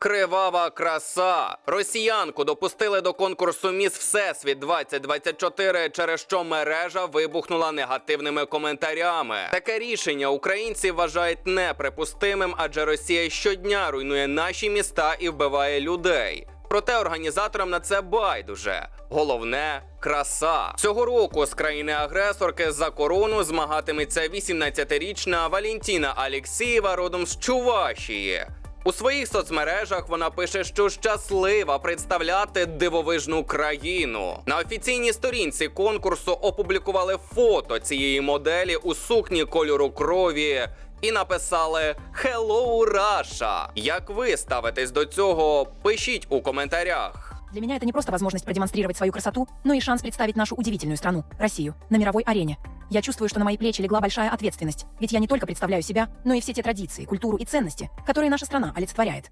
Кривава краса. Росіянку допустили до конкурсу Міс Всесвіт 2024, через що мережа вибухнула негативними коментарями. Таке рішення українці вважають неприпустимим, адже Росія щодня руйнує наші міста і вбиває людей. Проте організаторам на це байдуже. Головне краса. Цього року з країни-агресорки за корону змагатиметься 18-річна Валентіна Алєксєєва родом з Чувашії. У своїх соцмережах вона пише, що щаслива представляти дивовижну країну. На офіційній сторінці конкурсу опублікували фото цієї моделі у сукні кольору крові і написали «Hello, Russia!». Як ви ставитесь до цього? Пишіть у коментарях. Для меня это не просто возможность продемонстрировать свою красоту, но и шанс представить нашу удивительную страну, Россию, на мировой арене. Я чувствую, что на мои плечи легла большая ответственность, ведь я не только представляю себя, но и все те традиции, культуру и ценности, которые наша страна олицетворяет.